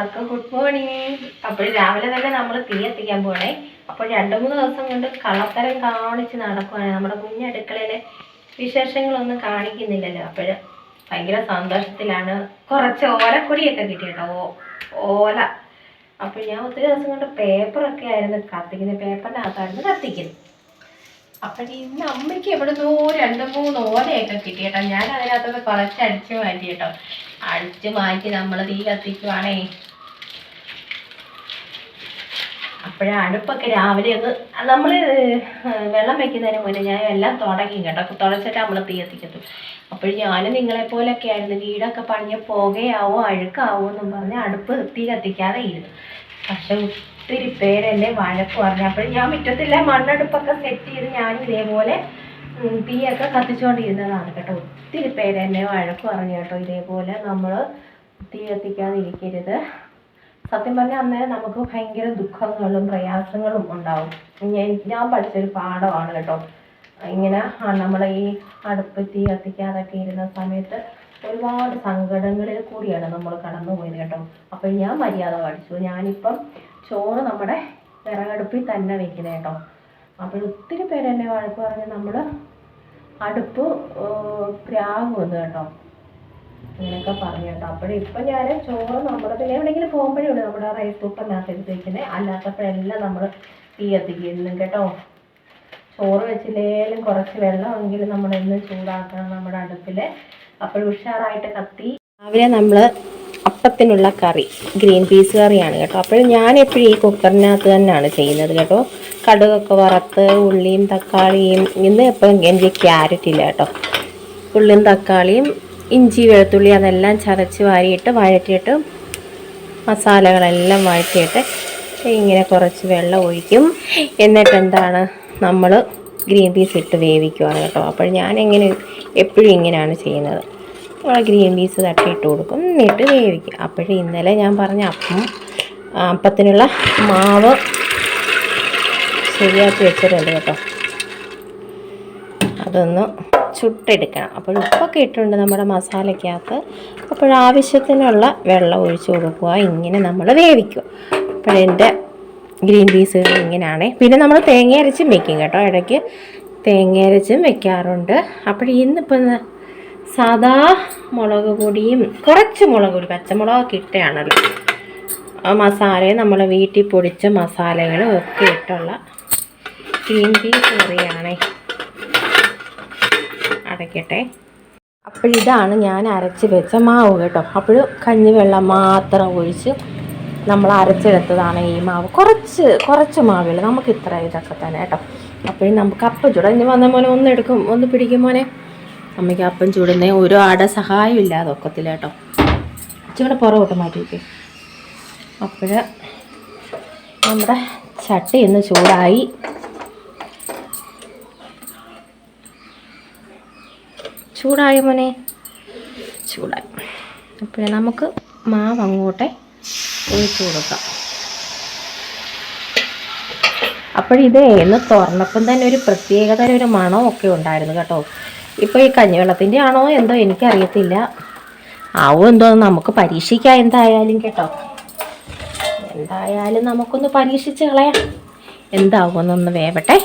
എല്ലാവർക്കും good morning അപ്പോൾ രാവിലെ തന്നെ നമ്മൾ തീ എത്തിക്കാൻ പോണേ. അപ്പോൾ രണ്ട് മൂന്ന് ദിവസം കൊണ്ട് കള്ളത്തരം കാണിച്ച് നടക്കുവാണ്. നമ്മുടെ കുഞ്ഞടുക്കളയിലെ വിശേഷങ്ങളൊന്നും കാണിക്കുന്നില്ലല്ലോ. അപ്പോൾ ഭയങ്കര സന്തോഷത്തിലാണ്. കുറച്ച് ഓലക്കൊടിയൊക്കെ കിട്ടി കേട്ടോ ഓല. അപ്പോൾ ഞാൻ ഒത്തിരി ദിവസം കൊണ്ട് പേപ്പറൊക്കെ ആയിരുന്നു കത്തിക്കുന്നത്. പേപ്പറിനകത്തായിരുന്നു കത്തിക്കുന്നത്. അപ്പം ഇന്ന് അമ്മയ്ക്ക് എവിടുന്നോ രണ്ട് മൂന്ന് ഓലയൊക്കെ കിട്ടി കേട്ടോ ഞാൻ അതിനകത്തൊക്കെ കുറച്ച് അടിച്ചു മാറ്റി കേട്ടോ അടിച്ചു മാറ്റി നമ്മൾ തീ കത്തിക്കുവാണേ. അപ്പോഴേ അടുപ്പൊക്കെ രാവിലെ ഒന്ന് നമ്മൾ വെള്ളം വെക്കുന്നതിന് മുന്നേ ഞാൻ എല്ലാം തുടങ്ങി കേട്ടോ. തുടച്ചിട്ട് നമ്മൾ തീ എത്തിക്കത്തു അപ്പോൾ ഞാൻ നിങ്ങളെപ്പോലൊക്കെ ആയിരുന്നു. വീടൊക്കെ പണിഞ്ഞ പുകയാവോ അഴുക്കാവോ എന്നും പറഞ്ഞ് അടുപ്പ് തീ കത്തിക്കാതെ ഇരുന്നു. പക്ഷെ ഒത്തിരി പേരെന്നെ വഴക്ക് പറഞ്ഞു. അപ്പോൾ ഞാൻ മുറ്റത്തില്ല മണ്ണടുപ്പൊക്കെ സെറ്റ് ചെയ്ത് ഞാൻ ഇതേപോലെ തീയൊക്കെ കത്തിച്ചുകൊണ്ടിരുന്നതാണ് കേട്ടോ. ഒത്തിരി പേരെന്നെ വഴക്ക് പറഞ്ഞു കേട്ടോ. ഇതേപോലെ നമ്മൾ തീ കത്തിക്കാതെ ഇരിക്കരുത്. സത്യം പറഞ്ഞാൽ അന്നേരം നമുക്ക് ഭയങ്കര ദുഃഖങ്ങളും പ്രയാസങ്ങളും ഉണ്ടാവും. ഞാൻ ഞാൻ പഠിച്ചൊരു പാഠമാണ് കേട്ടോ. ഇങ്ങനെ നമ്മൾ ഈ അടുപ്പ് തീ കത്തിക്കാതൊക്കെ ഇരുന്ന സമയത്ത് ഒരുപാട് സങ്കടങ്ങളിൽ കൂടിയാണ് നമ്മൾ കടന്നു പോയത് കേട്ടോ. അപ്പോൾ ഞാൻ മര്യാദ പഠിച്ചു. ഞാനിപ്പം ചോറ് നമ്മുടെ വിറകടുപ്പിൽ തന്നെ വെക്കുന്നത് കേട്ടോ. അപ്പോൾ ഒത്തിരി പേര് എന്നെ വഴക്ക് പറഞ്ഞ് നമ്മൾ അടുപ്പ് പ്രാകുമെന്ന് കേട്ടോ. ഇങ്ങനെയൊക്കെ പറഞ്ഞു കേട്ടോ. അപ്പോഴും ഇപ്പം ഞാൻ ചോറ് നമ്മൾ പിന്നെ എവിടെയെങ്കിലും പോകുമ്പോഴേ നമ്മുടെ റൈസ് കുക്കറിനകത്ത് എടുത്ത് വെക്കുന്നത് അല്ലാത്തപ്പോഴെല്ലാം നമ്മൾ തീ കത്തിക്കുന്നു കേട്ടോ. ചോറ് വെച്ചില്ലേലും കുറച്ച് വെള്ളമെങ്കിലും എന്നും ചൂടാക്കണം നമ്മുടെ അടുപ്പിൽ അപ്പോൾ ഉഷാറായിട്ട് കത്തി. രാവിലെ നമ്മൾ അപ്പത്തിനുള്ള കറി ഗ്രീൻ പീസ് കറിയാണ് കേട്ടോ. അപ്പോൾ ഞാൻ എപ്പോഴും ഈ കുക്കറിനകത്ത് തന്നെയാണ് ചെയ്യുന്നത് കേട്ടോ. കടുകൊക്കെ വറുത്ത് ഉള്ളിയും തക്കാളിയും ഇന്ന് എപ്പോഴും എനിക്ക് ക്യാരറ്റ് ഇല്ല കേട്ടോ. ഉള്ളിയും തക്കാളിയും ഇഞ്ചി വെളുത്തുള്ളി അതെല്ലാം ചതച്ച് വാരിയിട്ട് വഴറ്റിയിട്ട് മസാലകളെല്ലാം വഴറ്റിയിട്ട് ഇങ്ങനെ കുറച്ച് വെള്ളം ഒഴിക്കും. എന്നിട്ട് എന്താണ്? നമ്മൾ ഗ്രീൻ പീസ് ഇട്ട് വേവിക്കുവാണ് കേട്ടോ. അപ്പോൾ ഞാൻ എങ്ങനെ എപ്പോഴും ഇങ്ങനെയാണ് ചെയ്യുന്നത്. നമ്മൾ ഗ്രീൻ പീസ് തട്ടിയിട്ട് കൊടുക്കും. എന്നിട്ട് വേവിക്കും. അപ്പോഴും ഇന്നലെ ഞാൻ പറഞ്ഞ അപ്പം അപ്പത്തിനുള്ള മാവ് ശരിയാക്കി വെച്ചിട്ടുണ്ട് കേട്ടോ. അതൊന്ന് ചുട്ടെടുക്കണം. അപ്പോൾ ഉപ്പൊക്കെ ഇട്ടുണ്ട് നമ്മുടെ മസാലയ്ക്കകത്ത്. അപ്പോൾ ആവശ്യത്തിനുള്ള വെള്ളം ഒഴിച്ച് കൊടുക്കുക. ഇങ്ങനെ നമ്മൾ വേവിക്കുക അപ്പോഴെന്റെ ഗ്രീൻ പീസ് ഇങ്ങനെയാണ്. പിന്നെ നമ്മൾ തേങ്ങ അരച്ചും വെക്കും കേട്ടോ. ഇടയ്ക്ക് തേങ്ങ അരച്ചും വെക്കാറുണ്ട്. അപ്പോൾ ഇന്നിപ്പോൾ സാദാ മുളക് പൊടിയും കുറച്ച് മുളക് പൊടി പച്ചമുളകൊക്കെ ഇട്ടയാണല്ലോ ആ മസാലയും നമ്മൾ വീട്ടിൽ പൊടിച്ച മസാലകളും ഒക്കെ ഇട്ടുള്ള ഗ്രീൻ പീസ് കറിയാണേ. അടയ്ക്കട്ടെ അപ്പോഴിതാണ് ഞാൻ അരച്ച് വെച്ച മാവ് കേട്ടോ. അപ്പോൾ കഞ്ഞിവെള്ളം മാത്രം ഒഴിച്ച് നമ്മൾ അരച്ചെടുത്തതാണ് ഈ മാവ്. കുറച്ച് കുറച്ച് മാവുകൾ നമുക്ക് ഇത്ര ഇതൊക്കെ തന്നെ കേട്ടോ. അപ്പോഴും നമുക്ക് അപ്പം ചൂടാ. ഇനി വന്ന മോനെ ഒന്ന് എടുക്കും. ഒന്ന് പിടിക്കും മോനെ. അമ്മയ്ക്ക് അപ്പം ചൂടുന്ന ഒരു ആടെ സഹായം ഇല്ലാതെ ഒക്കത്തില്ല കേട്ടോ. ഇച്ചിരി പുറകോട്ട് മാറ്റി വയ്ക്കും അപ്പോൾ നമ്മുടെ ചട്ടി ഇന്ന് ചൂടായി. ചൂടായ മോനെ? ചൂടായി. അപ്പോൾ നമുക്ക് മാവ് അങ്ങോട്ടെ ഒഴിച്ചു കൊടുക്കാം. അപ്പോഴിതേ ഇന്ന് തുറന്നപ്പം തന്നെ ഒരു പ്രത്യേകതര ഒരു മണമൊക്കെ ഉണ്ടായിരുന്നു കേട്ടോ. ഇപ്പോൾ ഈ കഞ്ഞിവെള്ളത്തിന്റെ ആണോ എന്തോ എനിക്കറിയത്തില്ല. ആവോ എന്തോ നമുക്ക് പരീക്ഷിക്കാം എന്തായാലും കേട്ടോ. എന്തായാലും നമുക്കൊന്ന് പരീക്ഷിച്ച് കളയാം. എന്താവുമെന്നൊന്ന് വേവട്ടെ.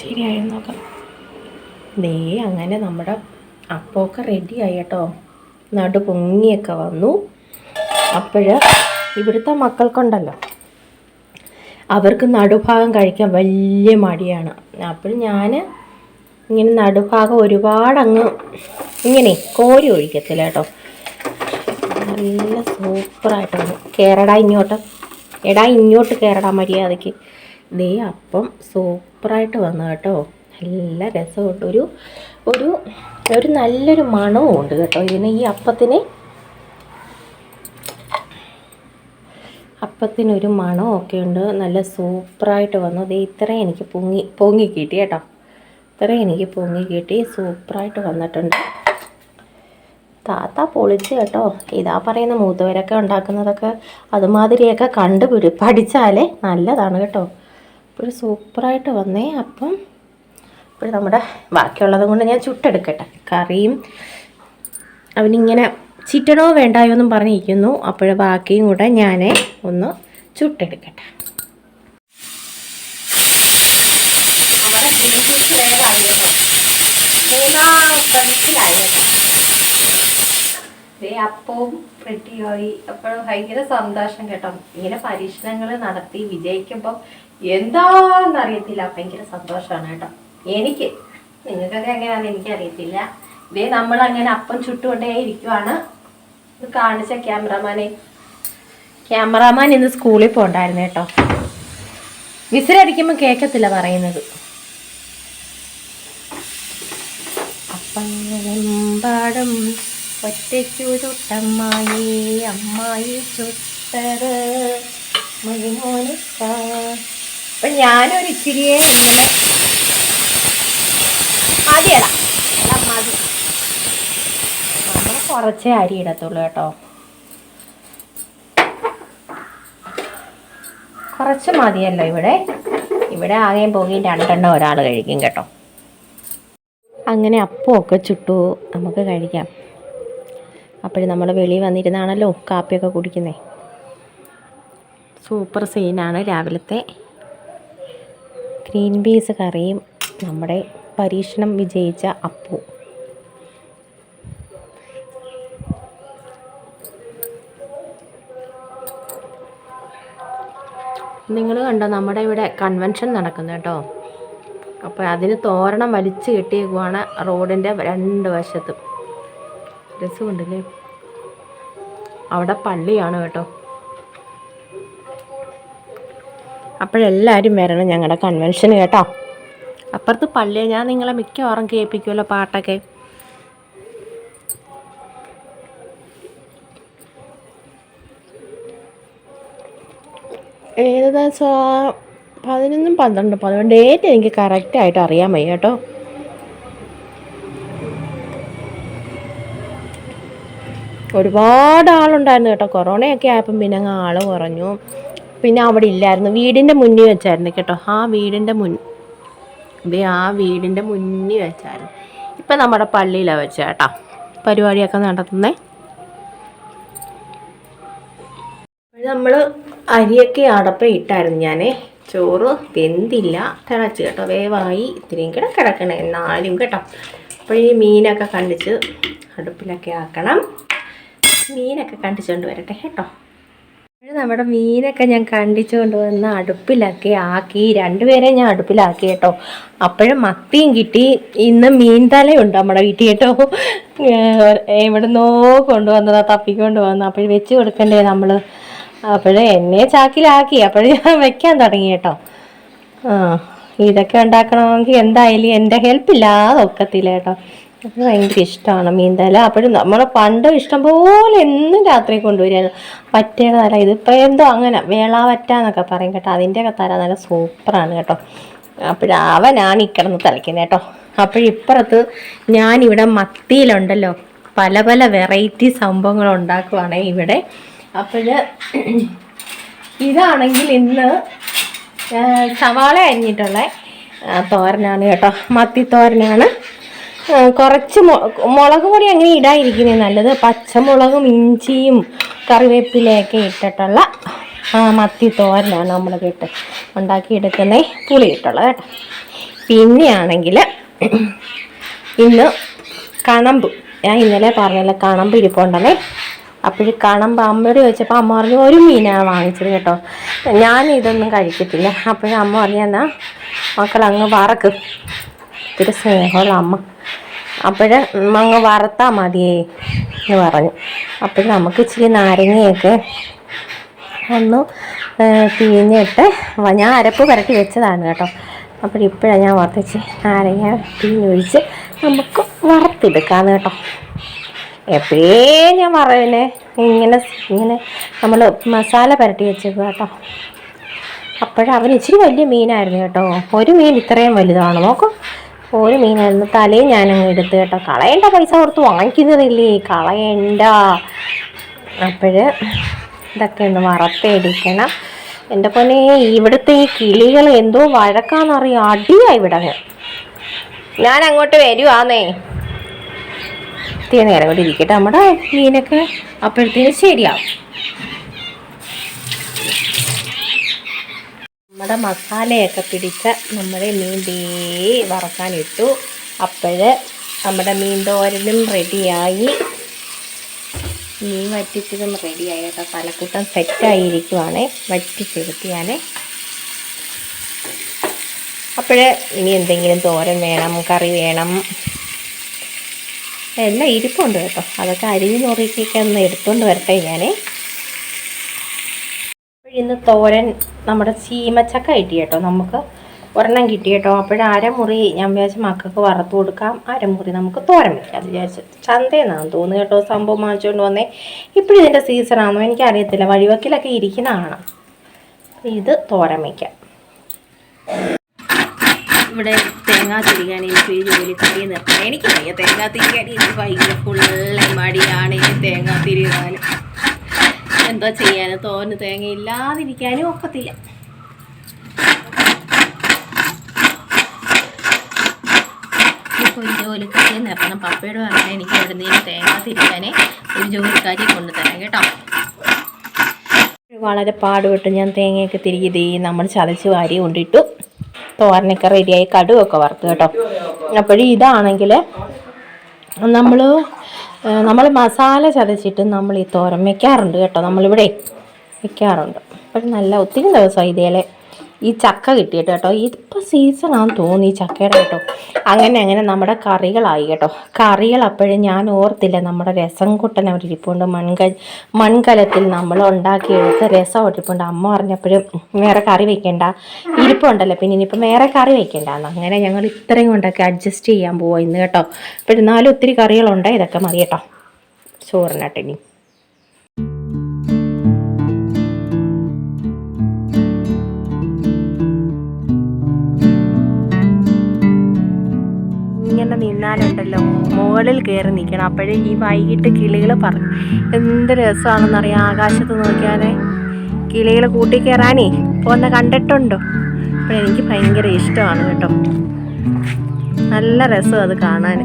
ശരിയായി നോക്കാം. ദേ അങ്ങനെ നമ്മുടെ അപ്പമൊക്കെ റെഡിയായി കേട്ടോ നടു പൊങ്ങിയൊക്കെ വന്നു. അപ്പോൾ ഇവിടുത്തെ മക്കൾക്കുണ്ടല്ലോ. അവർക്ക് നടുഭാഗം കഴിക്കാൻ വലിയ മടിയാണ്. അപ്പോൾ ഞാൻ ഇങ്ങനെ നടുഭാഗം ഒരുപാട് അങ്ങ് ഇങ്ങനെ കോരി ഒഴിക്കത്തില്ല കേട്ടോ. നല്ല സൂപ്പറായിട്ട് വന്നു. കേരടാ ഇങ്ങോട്ട്. എടാ ഇങ്ങോട്ട് കേരടാ മര്യാദയ്ക്ക്. ദേ അപ്പം സൂപ്പറായിട്ട് വന്നു കേട്ടോ. നല്ല രസമുണ്ട്. ഒരു ഒരു ഒരു നല്ലൊരു മണവും ഉണ്ട് കേട്ടോ ഇതിന്. ഈ അപ്പത്തിന് അപ്പത്തിനൊരു മണമൊക്കെ ഉണ്ട്. നല്ല സൂപ്പറായിട്ട് വന്നു. അത് ഇത്രയും എനിക്ക് പൊങ്ങി പൊങ്ങി കിട്ടി കേട്ടോ. ഇത്രയും എനിക്ക് പൊങ്ങി കിട്ടി. സൂപ്പറായിട്ട് വന്നിട്ടുണ്ട്. താത്ത പൊളിച്ച് കേട്ടോ. ഇതാ പറയുന്ന മൂത്തവരൊക്കെ ഉണ്ടാക്കുന്നതൊക്കെ അതുമാതിരിയൊക്കെ കണ്ടുപിടി പഠിച്ചാലേ നല്ലതാണ് കേട്ടോ. ഇപ്പോൾ സൂപ്പറായിട്ട് വന്നേ. അപ്പം ഇപ്പോൾ നമ്മുടെ ബാക്കിയുള്ളത് കൊണ്ട് ഞാൻ ചുട്ടെടുക്കട്ടെ. കറിയും അവനിങ്ങനെ ചിറ്റണോ വേണ്ടായോ എന്നും പറഞ്ഞിരിക്കുന്നു. അപ്പോൾ ബാക്കിയും കൂടെ ഞാൻ ഒന്ന് ചുട്ടെടുക്കട്ടെ. നമ്മുടെ ഗ്രീൻ പീസ് വേഗമായി കേട്ടോ മൂന്നാം ദേ അപ്പവും റെഡിയായി അപ്പോഴും ഭയങ്കര സന്തോഷം കേട്ടോ. ഇങ്ങനെ പരീക്ഷണങ്ങൾ നടത്തി വിജയിക്കുമ്പോൾ എന്താണെന്നറിയത്തില്ല ഭയങ്കര സന്തോഷമാണ് കേട്ടോ. എനിക്ക്. നിങ്ങൾക്കൊക്കെ എങ്ങനെയാണെന്ന് എനിക്കറിയത്തില്ല. ഇതേ നമ്മൾ അങ്ങനെ അപ്പം ചുട്ടുകൊണ്ടേ ഇരിക്കുവാണ്. ഇത് കാണിച്ച ക്യാമറമാനെ. ക്യാമറാമാൻ ഇന്ന് സ്കൂളിൽ പോകണ്ടായിരുന്നു കേട്ടോ. വിസിലടിക്കുമ്പോൾ കേൾക്കത്തില്ല പറയുന്നത്. അപ്പങ്ങളെമ്പാടും ഒറ്റയ്ക്കു അമ്മായി ചുട്ടത് മരുമോനിക്ക. അപ്പൊ ഞാനൊരു ഇച്ചിരിയെ ഇങ്ങനെ മതിയടാ എടാ മതി നമ്മൾ കുറച്ചേ അരി ഇടത്തുള്ളൂ കേട്ടോ. കുറച്ച് മതിയല്ലോ ഇവിടെ. ഇവിടെ ആകെയും പോകുകയും രണ്ടെണ്ണം ഒരാൾ കഴിക്കും കേട്ടോ. അങ്ങനെ അപ്പമൊക്കെ ചുട്ടു. നമുക്ക് കഴിക്കാം. അപ്പോഴും നമ്മൾ വെളിയിൽ വന്നിരുന്നാണല്ലോ കാപ്പിയൊക്കെ കുടിക്കുന്നേ. സൂപ്പർ സീനാണ് രാവിലത്തെ ഗ്രീൻ പീസ് കറിയും നമ്മുടെ പരീക്ഷണം വിജയിച്ച അപ്പു. നിങ്ങൾ കണ്ടോ നമ്മുടെ ഇവിടെ കൺവെൻഷൻ നടക്കുന്നു കേട്ടോ. അപ്പോൾ അതിന് തോരണം വലിച്ചു കെട്ടിയേക്കുവാണ് റോഡിന്റെ രണ്ട് വശത്തും. രസമുണ്ടല്ലേ? അവിടെ പള്ളിയാണ് കേട്ടോ. അപ്പോഴെല്ലാവരും വരണം ഞങ്ങളുടെ കൺവെൻഷന് കേട്ടോ. അപ്പുറത്ത് പള്ളിയെ ഞാൻ നിങ്ങളെ മിക്കവാറും കേൾപ്പിക്കുമല്ലോ പാട്ടൊക്കെ. ഏകദേശം പതിനൊന്നും പന്ത്രണ്ടും പതിനൊന്ന് ഡേറ്റ് എനിക്ക് കറക്റ്റായിട്ട് അറിയാൻ വയ്യ കേട്ടോ. ഒരുപാട് ആളുണ്ടായിരുന്നു കേട്ടോ. കൊറോണയൊക്കെ ആയപ്പം പിന്നെ അങ്ങ് ആൾ കുറഞ്ഞു. പിന്നെ അവിടെ ഇല്ലായിരുന്നു. വീടിന്റെ മുന്നിൽ വെച്ചായിരുന്നു കേട്ടോ. ആ വീടിന്റെ മുൻ ഇത് ആ വീടിന്റെ മുന്നിൽ വെച്ചായിരുന്നു. ഇപ്പം നമ്മുടെ പള്ളിയിലാണ് വെച്ച കേട്ടോ. പരിപാടിയൊക്കെ നടത്തുന്നേ. നമ്മൾ അരിയൊക്കെ അടപ്പ ഇട്ടായിരുന്നു ഞാൻ ചോറ് വെന്തില്ല. തിളച്ച് കേട്ടോ. വേവായി ഇത്രയും കൂടെ കിടക്കണേ. എന്നാലും കേട്ടോ. അപ്പോൾ ഈ മീനൊക്കെ കണ്ടിച്ച് അടുപ്പിലൊക്കെ ആക്കണം. മീനൊക്കെ കണ്ടിച്ചുകൊണ്ട് വരട്ടെ കേട്ടോ. നമ്മുടെ മീനൊക്കെ ഞാൻ കണ്ടിച്ചുകൊണ്ട് വന്ന് അടുപ്പിലാക്കി ആക്കി. രണ്ടുപേരെ ഞാൻ അടുപ്പിലാക്കി കേട്ടോ. അപ്പോഴും മത്തിയും കിട്ടി. ഇന്ന് മീൻ തലയുണ്ട് നമ്മുടെ വീട്ടിൽ കേട്ടോ. എവിടുന്നോ കൊണ്ടുവന്നതാ തപ്പിക്കൊണ്ട് വന്നു അപ്പോഴും വെച്ച് കൊടുക്കണ്ടേ നമ്മൾ അപ്പോഴേ എന്നെ ചാക്കിലാക്കി. അപ്പോഴും ഞാൻ വെക്കാൻ തുടങ്ങി കേട്ടോ. ആ ഇതൊക്കെ ഉണ്ടാക്കണമെങ്കിൽ എന്തായാലും എന്റെ ഹെൽപ്പ് ഇല്ലാതെ ഒക്കത്തില്ല കേട്ടോ. അത് ഭയങ്കര ഇഷ്ടമാണ് മീൻതല. അപ്പോഴും നമ്മൾ പണ്ട് ഇഷ്ടംപോലെ എന്നും രാത്രി കൊണ്ടുവരികയാണ് പറ്റയുടെ തല ഇതിപ്പോൾ എന്തോ അങ്ങനെ വേളാവറ്റ എന്നൊക്കെ പറയും കേട്ടോ. അതിന്റെയൊക്കെ തല നല്ല സൂപ്പറാണ് കേട്ടോ. അപ്പോഴവനാണ് ഈ കിടന്ന് തലയ്ക്കുന്നത് കേട്ടോ. അപ്പോഴിപ്പുറത്ത് ഞാനിവിടെ മത്തിയിലുണ്ടല്ലോ. പല പല വെറൈറ്റി സംഭവങ്ങൾ ഉണ്ടാക്കുവാണ് ഇവിടെ. അപ്പോൾ ഇതാണെങ്കിൽ ഇന്ന് സവാള അരിഞ്ഞിട്ടുള്ള തോരനാണ് കേട്ടോ. മത്തി തോരനാണ്. കുറച്ച് മുളക് പൊടി അങ്ങനെ ഇടാതിരിക്കുന്നത് നല്ലത്. പച്ചമുളകും ഇഞ്ചിയും കറിവേപ്പിലയൊക്കെ ഇട്ടിട്ടുള്ള മത്തി തോരനാണ് നമ്മൾ ഇട്ട് ഉണ്ടാക്കിയെടുക്കുന്നത് പുളി ഇട്ടുള്ളത് കേട്ടോ പിന്നെയാണെങ്കിൽ ഇന്ന് കണമ്പ്. ഞാൻ ഇന്നലെ പറഞ്ഞല്ലോ കണമ്പ് ഇരിപ്പുണ്ടല്ലേ അപ്പോൾ കണമ്പ് അമ്മയോട് ചോദിച്ചപ്പോൾ അമ്മ പറഞ്ഞു ഒരു മീനാണ് വാങ്ങിച്ചത് കേട്ടോ. ഞാൻ ഇതൊന്നും കഴിക്കത്തില്ല അപ്പോഴും അമ്മ പറഞ്ഞു എന്നാൽ മക്കൾ അങ്ങ് വറക്ക്. ഇത്തിരി സ്നേഹമുള്ള അമ്മ അപ്പോൾ അങ്ങ് വറുത്താൽ മതിയേ എന്ന് പറഞ്ഞു. അപ്പോൾ നമുക്ക് ഇച്ചിരി നാരങ്ങയൊക്കെ ഒന്ന് പിഴിഞ്ഞിട്ട് ഞാൻ അരപ്പ് പുരട്ടി വെച്ചതാണ് കേട്ടോ. അപ്പോൾ ഇപ്പോഴാണ് ഞാൻ വറുത്തിച്ച് നാരങ്ങ പിഴിഞ്ഞൊഴിച്ച് നമുക്ക് വറുത്തെടുക്കാമെന്ന് കേട്ടോ. എപ്പോഴേ ഞാൻ പറയുന്നേ ഇങ്ങനെ ഇങ്ങനെ നമ്മൾ മസാല പുരട്ടി വെച്ചേക്കുക കേട്ടോ. അപ്പോഴവന് ഇച്ചിരി വലിയ മീനായിരുന്നു കേട്ടോ. ഒരു മീൻ ഇത്രയും വലുതാണ്. നോക്കും. ഒരു മീനായിരുന്നു. തലയും ഞാനങ്ങ് എടുത്ത് കേട്ടോ. കളയേണ്ട പൈസ കൊടുത്ത് വാങ്ങിക്കുന്നതില്ലേ? കളയണ്ട. അപ്പോഴ് ഇതൊക്കെ ഒന്ന് വറുത്തെടുക്കണം. എന്റെ പൊന്നെ ഇവിടുത്തെ ഈ കിളികൾ എന്തോ വഴക്കാന്നറിയാം. അടിയായി ഇവിടെ അങ്ങ്. ഞാൻ അങ്ങോട്ട് വരുവാന്നേ. ഇത്തിരി നേരം കൂടി ഇരിക്കട്ടെ. നമ്മുടെ മീനൊക്കെ അപ്പോഴത്തേന് ശരിയാവും. നമ്മുടെ മസാലയൊക്കെ പിടിച്ച നമ്മുടെ മീൻ ദേ വറക്കാനിട്ടു. അപ്പോഴ് നമ്മുടെ മീൻ തോരനും റെഡിയായി. മീൻ വറ്റിച്ചതും റെഡിയായി കേട്ടോ. തലക്കൂട്ടം സെറ്റായിരിക്കുവാണേ. വറ്റിച്ചെടുത്തിയാൽ അപ്പോഴേ ഇനി എന്തെങ്കിലും തോരൻ വേണം കറി വേണം. എല്ലാം ഇരിപ്പുണ്ട് കേട്ടോ. അതൊക്കെ അരിഞ്ഞ് നുറുക്കിയൊക്കെ ഒന്ന് എടുത്തുകൊണ്ട് വരട്ടെ ഞാൻ ഇന്ന് തോരൻ നമ്മുടെ ചീമച്ചക്ക കിട്ടി കേട്ടോ. നമുക്ക് ഒരെണ്ണം കിട്ടി കേട്ടോ. അപ്പോഴ് അരമുറി ഞാൻ വിചാരിച്ച മക്കൾക്ക് വറുത്ത് കൊടുക്കാം. അരമുറി നമുക്ക് തോരൻ വയ്ക്കാം അത് വിചാരിച്ചു. ചന്തയെന്നാണ് തോന്നുന്നു കേട്ടോ സംഭവം വാങ്ങിച്ചുകൊണ്ട് വന്നേ. ഇപ്പോഴും ഇതിന്റെ സീസണാണെന്നോ എനിക്കറിയത്തില്ല. വഴിവക്കിലൊക്കെ ഇരിക്കുന്ന കാണാം. ഇത് തോരൻ വയ്ക്കാം ഇവിടെ തേങ്ങ തിരികാൻ എനിക്ക് ഈ ജോലി നിർത്താൻ എനിക്ക് വയ്യ തേങ്ങ തിരികാൻ എനിക്ക് ഭയങ്കര ഫുള്ള് മടിയാണ് ഈ തേങ്ങ തിരികാനും എന്തോ ചെയ്യാന് തോന് തേങ്ങ ഇല്ലാതിരിക്കാനും ഒക്കത്തില്ല. ഒരു നിർത്തണം പപ്പയുടെ പറഞ്ഞാൽ എനിക്ക് ഇവിടെ നിന്ന് തേങ്ങ തിരിക്കാനേ ഒരു ജോലിക്കാരിയെ കൊണ്ടുതരാം കേട്ടോ. വളരെ പാടുപെട്ട് ഞാൻ തേങ്ങയൊക്കെ തിരികെ തീ നമ്മൾ ചതച്ച് വാരി കൊണ്ടിട്ടു. തോരനൊക്കെ റെഡിയായി കടുവൊക്കെ വറുത്തു കേട്ടോ. അപ്പോഴും ഇതാണെങ്കിൽ നമ്മൾ നമ്മൾ മസാല ചതച്ചിട്ട് നമ്മൾ ഈ തോരൻ വെക്കാറുണ്ട് കേട്ടോ. നമ്മളിവിടെ വെക്കാറുണ്ട്. അപ്പോൾ നല്ല ഒത്തിരി ദിവസമായി ഇതേലെ ഈ ചക്ക കിട്ടിയിട്ട് കേട്ടോ ഇതിപ്പോൾ സീസണാന്ന് തോന്നി ഈ ചക്കയുടെ കേട്ടോ. അങ്ങനെ അങ്ങനെ നമ്മുടെ കറികളായി കേട്ടോ. കറികൾ അപ്പോഴും ഞാൻ ഓർത്തില്ല നമ്മുടെ രസം കുട്ടൻ അവിടെ ഇരിപ്പുണ്ട്. മൺക മൺകലത്തിൽ നമ്മൾ ഉണ്ടാക്കിയെടുത്ത് രസം ഇരിപ്പുണ്ട്. അമ്മ പറഞ്ഞപ്പോഴും വേറെ കറി വെക്കേണ്ട. ഇരിപ്പുണ്ടല്ലോ പിന്നെ ഇനിയിപ്പം വേറെ കറി വെക്കണ്ടെന്ന് അങ്ങനെ ഞങ്ങൾ ഇത്രയും കൊണ്ടൊക്കെ അഡ്ജസ്റ്റ് ചെയ്യാൻ പോവാ ഇന്ന് കേട്ടോ. അപ്പോൾ എന്നാലും ഒത്തിരി കറികളുണ്ട് ഇതൊക്കെ മതി കേട്ടോ. ചോറിനട്ടെ ഇങ്ങനെ നിന്നാലുണ്ടല്ലോ. മുകളിൽ കയറി നിൽക്കണം അപ്പോഴേ ഈ വൈകിട്ട് കിളികൾ പറയും എന്ത് രസമാണെന്നറിയാം ആകാശത്ത് നോക്കിയാലേ. കിളികൾ കൂട്ടി കയറാനേ പോന്ന കണ്ടിട്ടുണ്ടോ? അപ്പോൾ എനിക്ക് ഭയങ്കര ഇഷ്ടമാണ് കേട്ടോ. നല്ല രസം അത് കാണാൻ.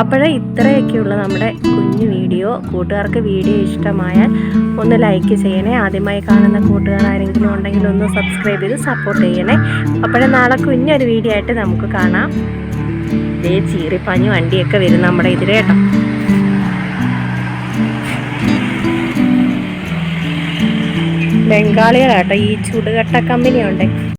അപ്പോഴേ ഇത്രയൊക്കെയുള്ള നമ്മുടെ കുഞ്ഞു വീഡിയോ. കൂട്ടുകാർക്ക് വീഡിയോ ഇഷ്ടമായാൽ ഒന്ന് ലൈക്ക് ചെയ്യണേ. ആദ്യമായി കാണുന്ന കൂട്ടുകാർ ആരെങ്കിലും ഉണ്ടെങ്കിൽ ഒന്ന് സബ്സ്ക്രൈബ് ചെയ്ത് സപ്പോർട്ട് ചെയ്യണേ. അപ്പോഴേ നാളെ കുഞ്ഞൊരു വീഡിയോ ആയിട്ട് നമുക്ക് കാണാം. ഇതേ ചീറിപ്പാഞ്ഞ് വണ്ടിയൊക്കെ വരും നമ്മുടെ ഇതിലെ കേട്ടോ. ബംഗാളികളാട്ടോ ഈ ചുടുകട്ട കമ്പനി ഉണ്ട്